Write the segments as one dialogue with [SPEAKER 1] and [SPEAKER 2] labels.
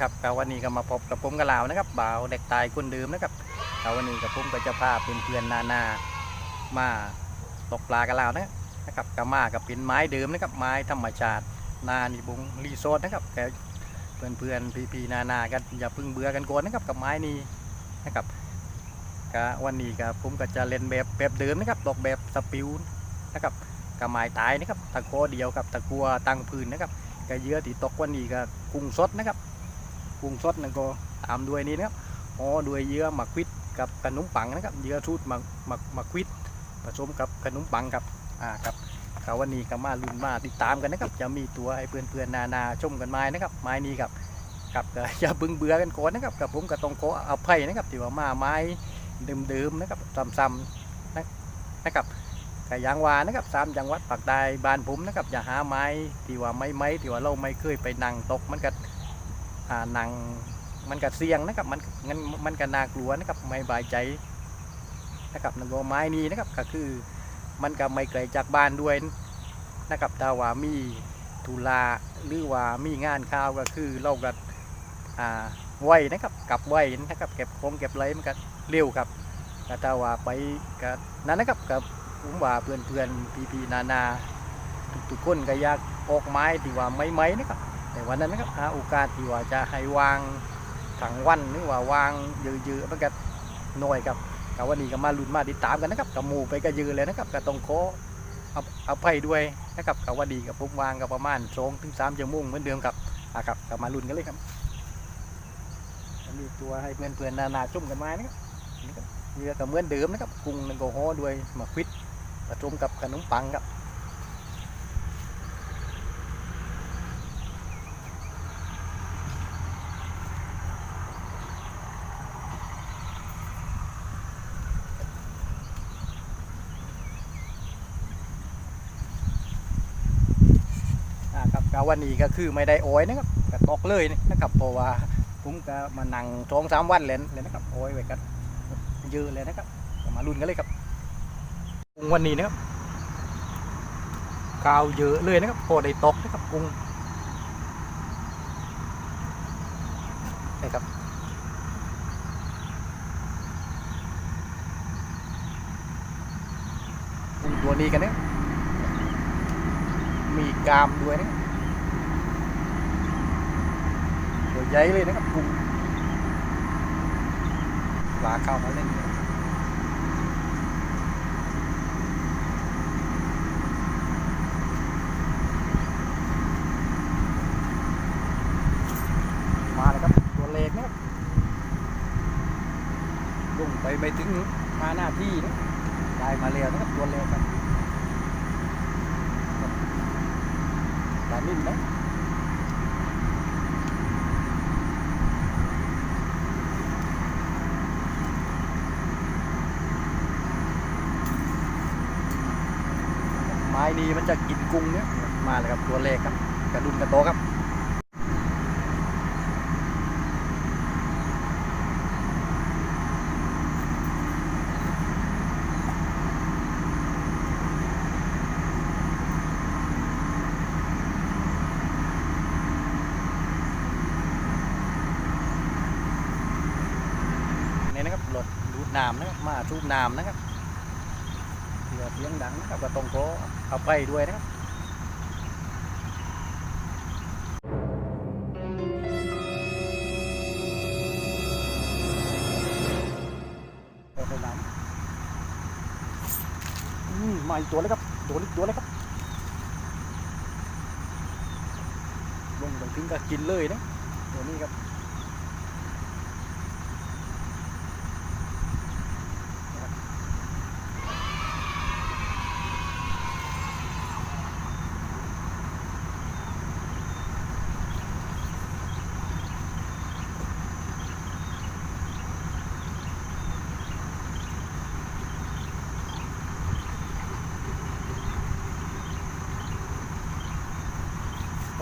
[SPEAKER 1] ครับกับวันนี้ก็มาพบกับผมกะลาวนะครับบ่าวเด็กตายคนเดิมนะครับกับวันนี้กับผมก็จะพาเพื่อนๆนานามาตกปลากะลาวนะนะครับกับมากับเป็นไม้เดิมนะครับไม้ธรรมชาตินานิบุงรีสอร์ทนะครับแกเพื่อนๆพี่ๆนานากันอย่าพึ่งเบื่อกันก่อนนะครับกับไม้นี้นะครับก็วันนี้กับผมก็จะเล่นแบบแบบเดิมนะครับตกแบบสปิวนะครับกับไม้ตายนะครับตะโกเดียวกับตะกัวตั้งพื้นนะครับก็เยื่อที่ตกวันนี้ก็กุ้งสดนะครับ กุ้งสดนั่นก็ตามด้วยนี่นะครับอ๋อด้วยเยื่อหมักควิดกับขนมปังนะครับเยื่อทูดหมักหมักหมักควิดผสมกับขนมปังครับอ่าครับก็วันนี้ก็มาลุ้นมาติดตามกันนะครับจะมีตัวให้เพื่อนเพื่อนๆนานาชมกันไหมนะครับ ไม้นี้ครับกับอย่าเบึงเบื่อกันก่อนนะครับกับผมก็ต้องขอเอาไผ่นะครับที่ว่ามาไม้เดิมๆนะครับซ้ำๆนะนะครับกยางวานะครับสามจังหวัดปากใต้บ้านผมนะครับอย่าหาไม้ที่ว่าไม้ไม้ที่ว่าเราไม่เคยไปนั่งตกมันก็อ่านังมันก็เสี่ยงนะครับมันงั้นมันก็น่ากลัวนะครับไม่บายใจนะครับนั่นก็ไม้นี้นะครับก็คือมันก็ไม่ไกลจากบ้านด้วยนะครับต่ว่ามีธุระหรือว่ามีงานข่าวก็คือเราก็อ่าไวนะครับกลับไวนะครับเก็บของเก็บอะไรมันก็เร็วครับกต่ว่าไปก็นั่นนะครับกับผมว่าเพื่อนเพื่อนพีพีนานาทุกทุกๆคนก็อยากออกไม้ที่ว่าไม้ไม้นะครับ แต่วันนั้นนะครับหาโอกาสที่ว่าจะให้วางถังวันหรือว่าวางเยอะๆมันก็น้อยครับกับวันนี้ก็มาลุ้นมาติดตามกันนะครับกับหมู่ไปก็ยืนเลยนะครับก็ต้องขอเอาเอาไปด้วยนะครับกับวันดีกับผมวางกับประมาณสองถึงสามชั่วโมงเหมือนเดิมครับอะครับกับมาลุ้นกันเลยครับมีตัวให้เพื่อนเพื่อนๆนานาจุ่มกันม้นะครับนี่ครับเรือก็เหมือนเดิมนะครับกุ้งแอลกอฮอด้วยมะควิดผสมกับขนมปังครับอ่าครับก็ วันนี้ก็คือไม่ได้โอยนะครับก็ตกเลยนะครับเพราะว่าผมก็มานั่งสองสามวันเลยเลยนะครับโอยไว้กันเยอะเลยนะครับมาลุ้นกันเลยครับกุ้งวันนี้นะครับกาวเยอะเลยนะครับพอได้ตกนะครับกุ้งนี่ครับกุ้งตัวนี้กันเนี่ยมีกามด้วยนะตัว ใหญ่เลยนะครับกุ้งปลาเข้ามาเล่นเนี่ย มาเลยครับตัวเล็กนะครับลงไปไม่ถึงมาหน้าที่นะได้มาเร็วนะครับตัวเล็กครับปลานิ่มนะไม้นี้ มันจะกินกุ้งเนี่ยมาเลยครับตัวเล็กครับกระดุมกระโตครับนี่นะครับรถดูดน้ำนะครับมาสูบน้ำนะครับเรือเสียงดังนะครับก็ต้องขอเอาไปด้วยนะครับาอีกตัวเลยครับตัวนี้ตัวเลยครับลงไปถึงก็กินเลยนะ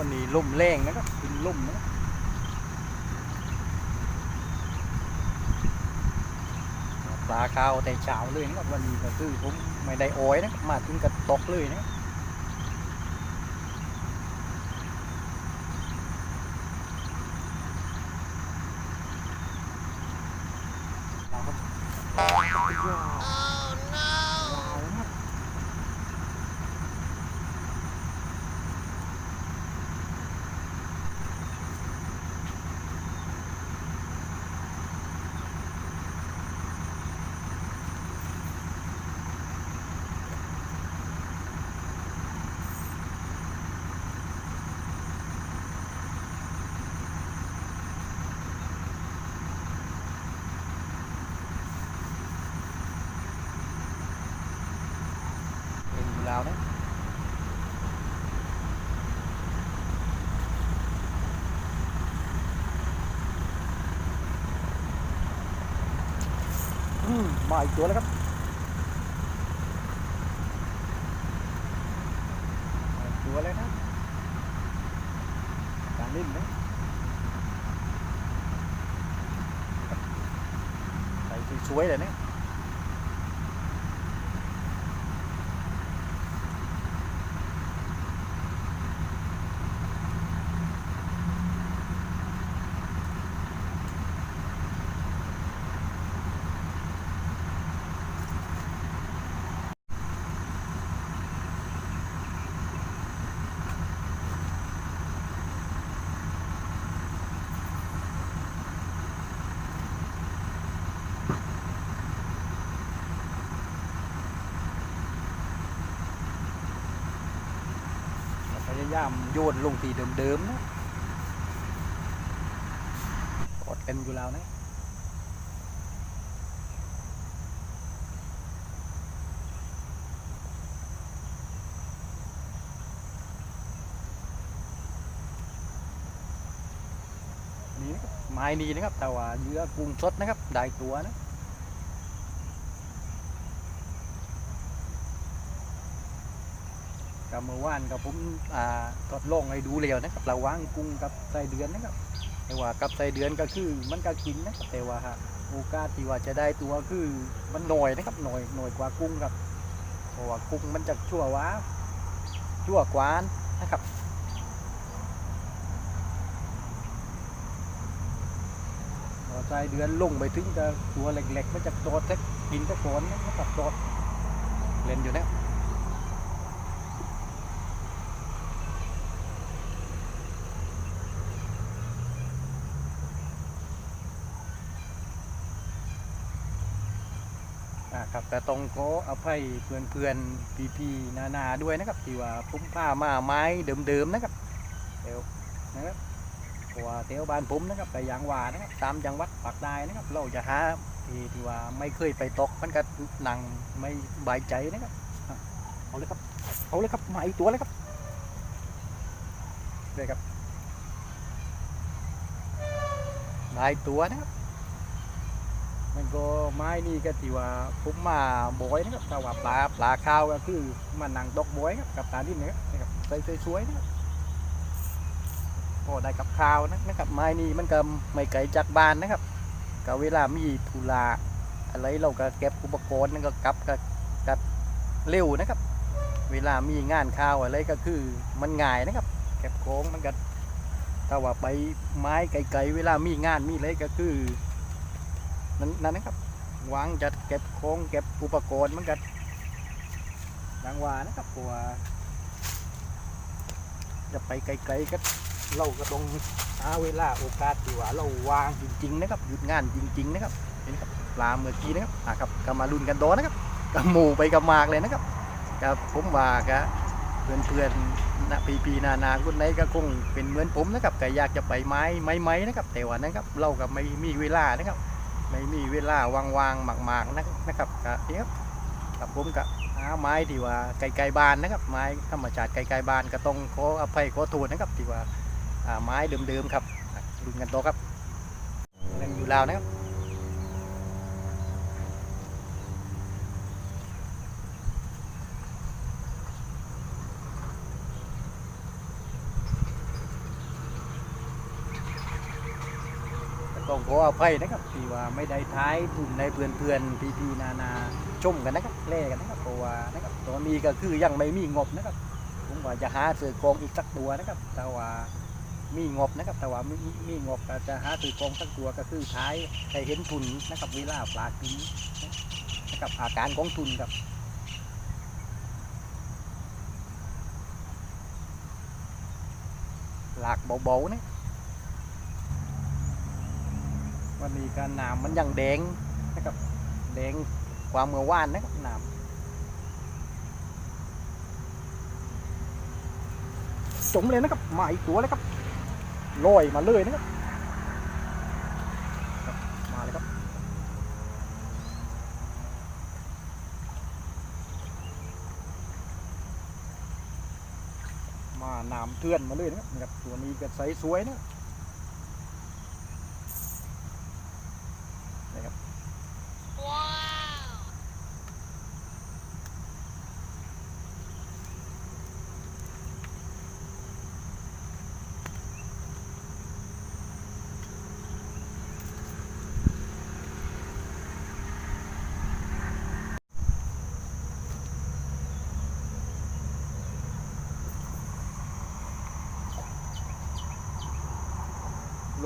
[SPEAKER 1] มันมีลุ่มแรงนะครับเป็นลุ่มนะปลาข้าวแต่เช้าเลยนะครับวันนี้ก็คือผมไม่ได้อ้อยนะมาถึงกับตกเลยนะว้าว มาอีกตัวแล้วครับตัวเลยนะการเล่นนะใส่สวยๆเลยนะ พยายามโยนลงที่เดิมๆนะกดกันอยู่แล้วนะนี่นะครับไม้นี้นะครับ แต่ว่าเยื่อกุ้งสดนะครับ ได้ตัวนะ กับเมื่อวานกับผมอ่าทดลองให้ดูแล้วนะครับระว่างกุ้งกับไส้เดือนนะครับแต่ว่ากับไส้เดือนก็คือมันก็กินนะครับแต่ว่าโอกาสที่ว่าจะได้ตัวคือมันหน่อยนะครับหน่อยหน่อยกว่ากุ้งครับเพราะว่ากุ้งมันจะชั่วว้าชั่วกวานนะครับพอไส้เดือนลงไปถึงจะตัวเล็กๆมันจะโดดจะกินจะโกนนะครับโดดเล่นอยู่นะ ครับแต่ตรงก็อภัยเพื่อนเพื่อนพี่พี่ๆนานาด้วยนะครับ ที่ว่าผมพามาไม้เดิมๆนะครับเดี๋ยวนะครับเพราะว่าเที่ยวบ้านผมนะครับไปยางวานะครับตามจังหวัดปากใต้นะครับ เราจะหาที่ที่ว่าไม่เคยไปตกมันก็หนังไม่บายใจนะครับเอาเลยครับเอาเลยครับมาอีกตัวเลยครับเลยครับได้ตัวนะครับ มันก็ไม้นี่ก็ที่ว่าผมมาบอยนะครับแต่ว่าปลาปลาข้าวก็คือมันนังตกบอยครับกับตาดินนะครับใส่สวยๆนะครับพอได้กับข้าวนะนะครับไม้นี่มันก็ไม่ไกลจากบ้านนะครับก็เวลามีธุระอะไรเราก็เก็บอุปกรณ์นั่นก็กลับก็ก็เร็วนะครับ เวลามีงานข้าวอะไรก็คือมันง่ายนะครับเก็บของมันก็ถ้าว่าไปไม้ไกลๆเวลามีงานมีอะไรก็คือ นั่นนั่นนะครับวางจัดเก็บของเก็บอุปกรณ์เหมันกันดังว่านะครับเพราะว่าจะไปไกลๆก็เราก็ต้องหาเวลาโอกาสที่ว่าเราวางจริงๆนะครับหยุดงานจริง ๆ นะครับเห็นครับปลาเมื่อกี้นะครับอะครับก็มาลุ้นกันโดอนะครับกับหมูไปกับหมากเลยนะครับกับผมว่ากับเพื่อนๆนะปีๆนานาคนไหนก็คงเป็นเหมือนผมนะครับก็อยากจะไปไม้ไม้ไม้นะครับ แต่ว่านะครับเราก็ไม่มีเวลานะครับ ไม่มีเวลาว่างๆหมากๆนะนะครับก็เดี๋ยกับผมกับหาไม้ที่ว่าไกลๆบ้านนะครับ ไม้ธรรมชาติไกลๆบ้านก็ต้องขออภัยขอโทษนะครับที่ว่าไม้เดิมๆครับอ่นกันโตครับยังอยู่ลาวนะครับ ขออภัยนะครับที่ว่าไม่ได้ท้ายทุนในเพื่อนๆพี่ๆนานาชมกันนะครับเล่กันนะครับเพราะว่านะครับตอนนี้ก็คือยังไม่มีงบนะครับผมว่าจะหาซื้อกองอีกสักตัวนะครับ แต่ว่ามีงบนะครับ แต่ว่ามีมีมีงบก็จะหาซื้อกองสักตัวก็คือท้ายใครเห็นทุนนะครับเวลาปลากินนะครับอาการของทุนครับหลากเบาๆนะ วันนี้ก็น้ำมันยังแดงนะครับแดงกว่าเมื่อวานนะครับน้ำสมเลยนะครับมาอีกตัวเลยครับลอยมาเลยนะครับมาเลยครับมาน้ำเทือนมาเลยนะครับนะครับตัวนี้ก็ใสสวยนะ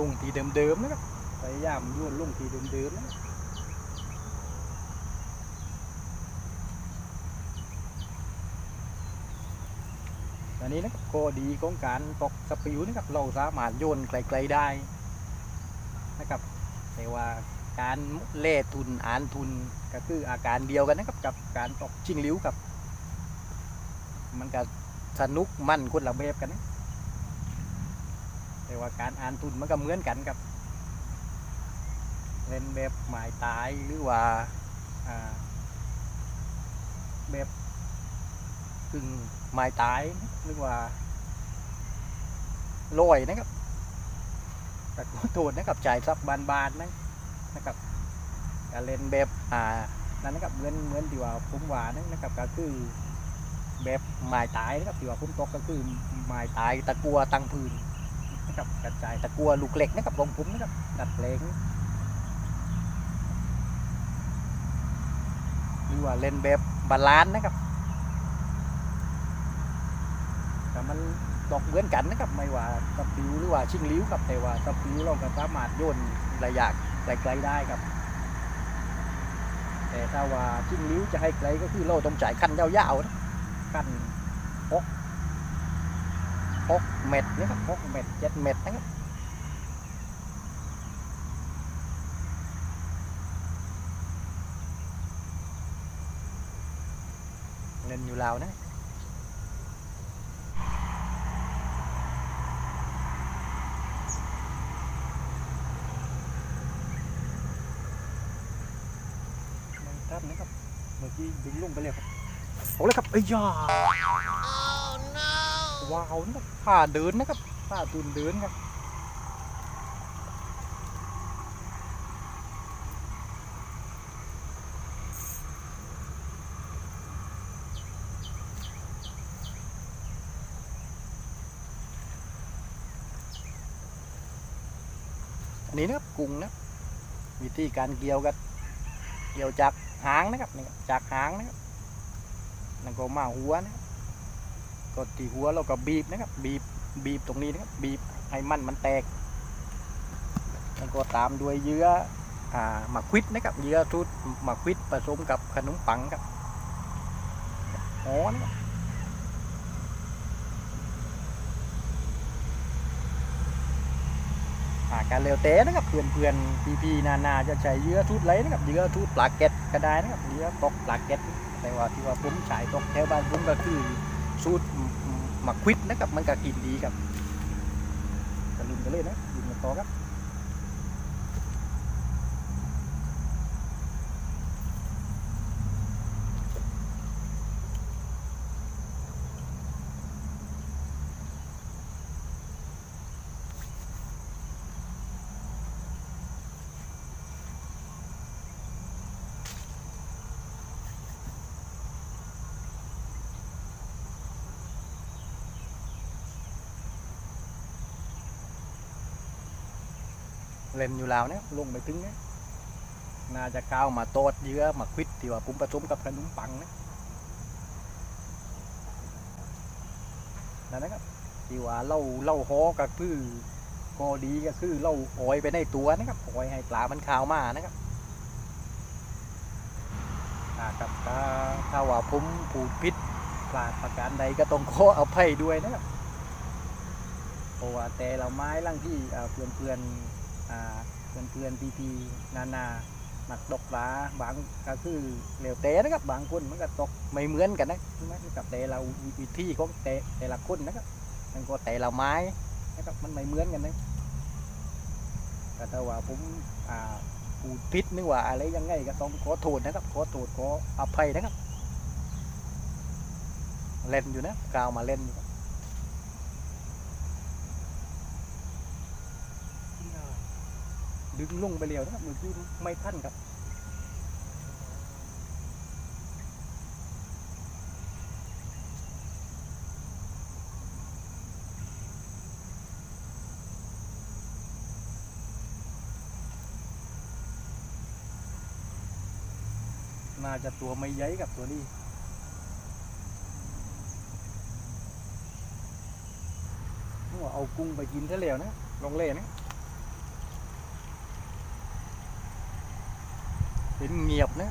[SPEAKER 1] ลุงทีเดิมๆนะครับพยายามโยนลุงทีเดิมๆนะอันนี้นะครับก็ดีของการตกสปิวนะครับเราสามารถโยนไกลๆได้นะครับแต่ว่าการเล่ทุนอ่านทุนก็คืออาการเดียวกันนะครับกับการตกชิงลิ้วครับ มันก็สนุกมั่นคนละแบบกันนะ แต่ว่าการอ่านทุนมันก็เหมือนกันกับเล่นแบบหมายตายหรือว่าแบบกึ่งหมายตายหรือว่าลอยนะครับแต่ขอโทษนะครับจ่ายซับบานๆนะนะครับการเล่นแบบอ่านั่นนะครับเหมือนเหมือนที่ว่าผมว่านะนะครับก็คือแบบหมายตายนะครับที่ว่าผมตกก็คือหมายตายตะกัวตังพื้น นะครับกระจายตะกัวลูกเหล็กนะครับลงผมนะครับดัดเพลงหรือว่าเล่นแบบบาลานซ์นะครับแต่มันตกเหมือนกันนะครับไม่ว่าสปิวหรือว่าชิงลิ้วครับแต่ว่าสปิวเราก็สามารถโยนระยะไกลๆได้ครับ แต่ถ้าว่าชิงลิ้วจะให้ไกลก็คือเราต้องจ่ายคันยาวๆนะคัน หกเม็ดนะครับหกเม็ดเจ็ดเม็ดนะครับเล่นอยู่ลาวนะครับนะครับเมื่อกี้ดึงลงไปเลยครับเอาเลยครับเอ้ยยา ว้าวนะครับผ้าเดินนะครับผ้าตุนเดินครับอันนี้นะครับกุ้งนะวิธีการเกี่ยวกันเกี่ยวจากหางนะครับนี่ครับจากหางนะครับแล้วก็มาหัวนะ ก็ที่หัวเราก็บีบนะครับบีบบีบตรงนี้นะครับบีบให้มันมันแตก แล้วก็ตามด้วยเยื่ออ่าหมักควิดนะครับเยื่อทุดหมักควิดผสมกับขนมปังครับอ๋อนะครับการเร็วเต้นะครับเพื่อนเพื่อนพีพีนานาจะใช้เยื่อทูดไรนะครับเยื่อทูดปลาเก็ตก็ได้นะครับเยื่อตกปลาเก็ตแต่ว่าที่ว่าผมใช้ตกแถวบ้านผมก็คือ สูตรหมักควิดนะครับมันก็กินดีครับก็ลืมกันเลยนะลืมกันต่อครับ ล่นอยู่แล้วเนี่ยลงไปถึงเนี่ยน่าจะก้าวมาโตดเยื่อหมักควิดที่ว่าผมผสมกับขนมปังนะนั่นนะครับที่ว่าเล่าเล่าฮอก็คือก็ดีก็คือเล่าออยไปในตัวนะครับออยให้ปลามันขาวมานะครับอ่าครับถ้าถ้าว่าผมผูดพิษพลาดประการใดก็ต้องขออภัยด้วยนะครับเพราะว่าแต่เราไม้ล่างที่เพื่อนเพื่อน เพื่อนเพื่อนพีพีนานานักตกปลาบางก็คือเหลวแต่นะครับ บางคนมันก็ตกไม่เหมือนกันนะใช่ไหมกับแต่เราวิธีของแต่แต่ละคนนะครับมันก็แต่ละไม้นะครับมันไม่เหมือนกันนะแต่ถ้าว่าผมอ่าพูดผิดนึกว่าอะไรยังไงก็ต้องขอโทษนะครับขอโทษขออภัยนะครับเล่นอยู่นะกาวมาเล่นอยู่ครับ ดึงลงไปเร็วนะครับมือกี้ไม่ทันครับน่าจะตัวไม่ใหญ่กับตัวนี้เอากุ้งไปกินซะแล้วนะลงเล่นะ เป็นเงียบนะ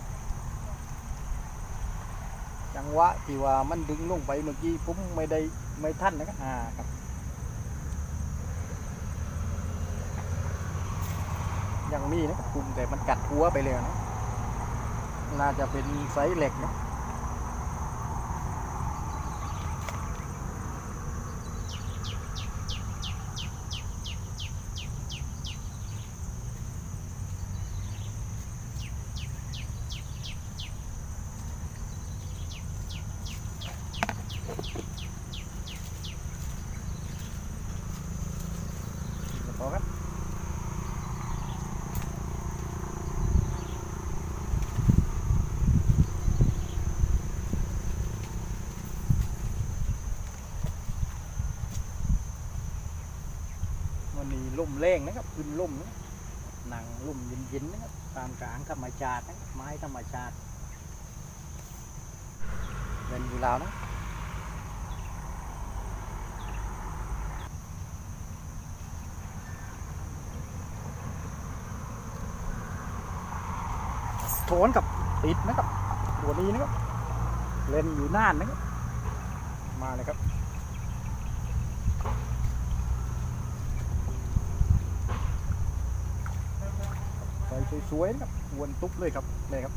[SPEAKER 1] จังหวะที่ว่ามันดึงลงไปเมื่อกี้ผมไม่ได้ไม่ทันนะครับอ่าครับยังมีนะครับกุ้งแต่มันกัดหัวไปเลยนะน่าจะเป็นไซส์เหล็กนะ แรงนะครับขึ้นล่มนะหนังล่มเย็นๆนะครับตามกลางธรรมชาตินะไม้ธรรมชาติเป็นอยู่แล้วนะโถนกับติดนะครับตัวนี้นะครับเล่นอยู่น่านนะครับมาเลยครับ สวยๆครับวนตุ๊บเลยครับนี่ครับ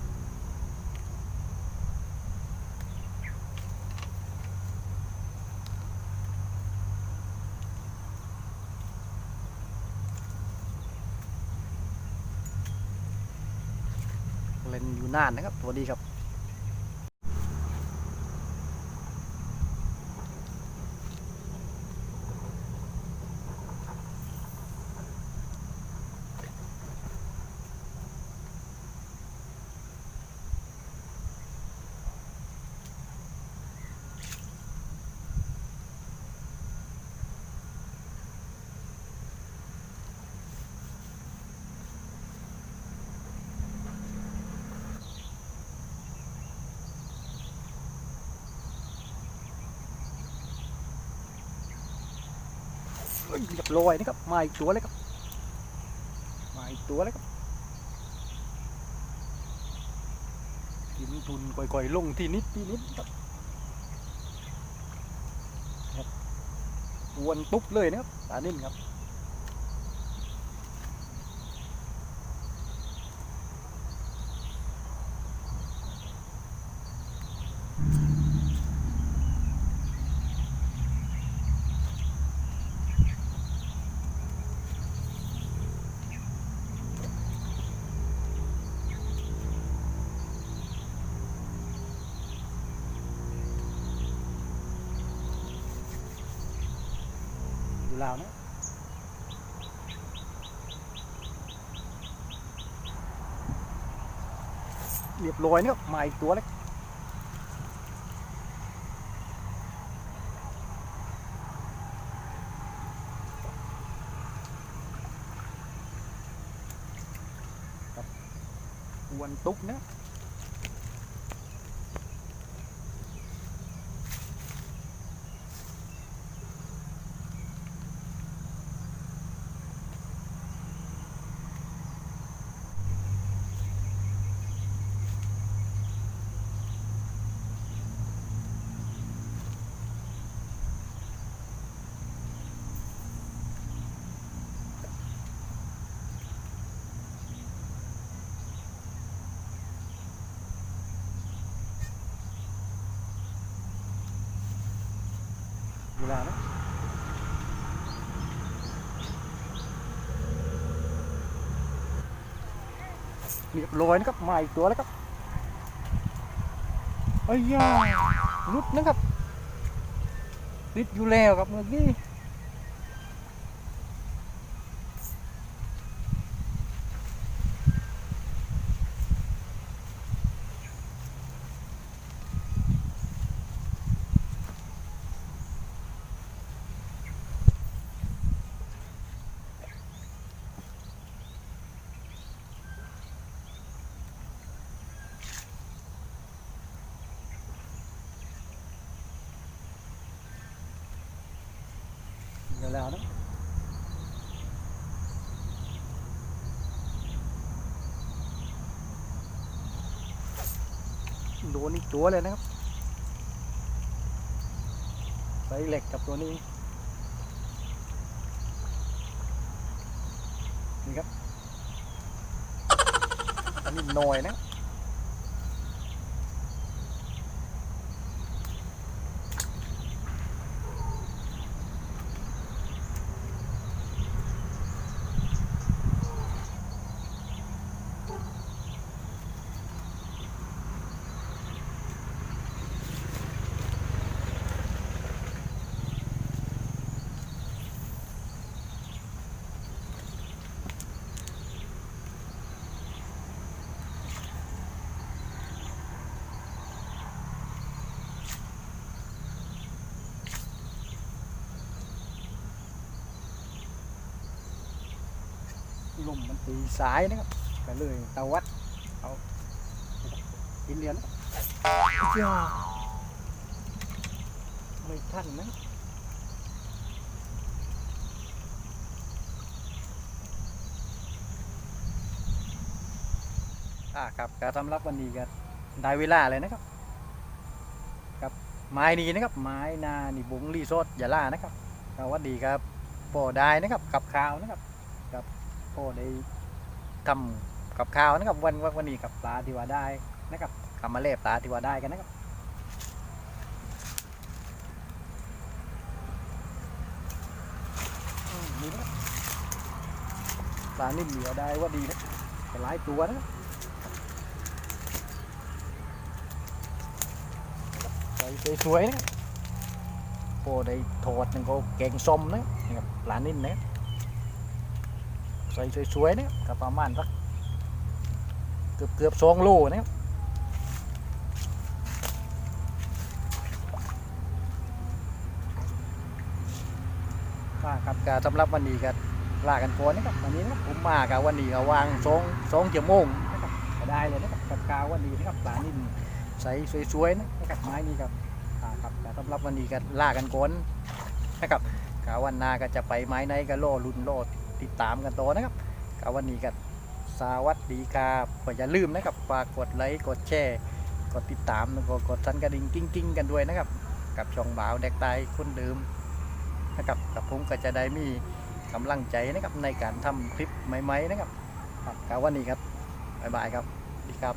[SPEAKER 1] เล่นอยู่นานนะครับตัวดีครับ เฮ้ยเรียบร้อยนะครับมาอีกตัวเลยครับมาอีกตัวเลยครับกินทุนก่อยๆลงทีนิดทีนิดครับวนตุ๊บเลยนะครับตานิ่มครับ ลอยเนี่ยมาอีกตัวเล็วัอวนตุ๊กเนี่ย เรียบร้อยนะครับมาอีกตัวแล้วครับไอ้ยยาลุดนะครับติดอยู่แล้วครับเมื่อกี้ โดนอีกตัวเลยนะครับใส่เหล็กกับตัวนี้ นี่ครับ อันนี้หน่อยนะ ลมมันตีสายนะครับก็เลยตะวัดเอากินเรียญจ้าไม่ทันนะอ่าครับก็สำหรับวันนี้ก็ได้เวลาเลยนะครับกับไม้นี้นะครับ ไม้นานี่บุ้งรีโซดยาล่านะครับสวัสดีครับปอได้นะครับกับข้าวนะครับ โอ้ได้ทำกับข้าวนะครับวันวันนี้กับปลาที่ว่าได้นะครับกำมาเล่ปลาที่ว่าได้กันนะครับอืมนี่นะปลานิ่มเหลือได้ว่าดีนะแต่หลายตัวนะใส่สวยๆนะครับโอ้ได้ทอดนึงก็แกงส้มนะนี่ครับปลานิ่มนะ ใส่สวยๆเนี่ยก็ประมาณสักเกือบเกือบสองโลนะครับมาครับก็สำหรับวันนี้ก็ลากันก่อนนะครับวันนี้นะผมมากับวันนี้ก็วางสองสองชั่วโมงนะครับก็ได้เลยนะครับกับกาววันนี้นะครับปลานิ่มใส่สวยๆนะครับไม้นี้ครับอ่าครับก็สำหรับวันนี้ก็ลากันก่อนนะครับกาวันนาก็จะไปไม้ไหนก็โลรุ่นโล ติดตามกันต่อนะครับก็วันนี้ก็สวัสดีครับอย่าลืมนะครับฝากกดไลค์กดแชร์กดติดตามแล้วก็กดสั่นกระดิ่งกิ้งกิ้งๆกันด้วยนะครับ กับช่องบ่าวแดกตายคนเดิมนะครับกับผมก็จะได้มีกำลังใจนะครับในการทำคลิปใหม่ๆนะครับครับวันนี้ครับบ๊ายบายครับดีครับ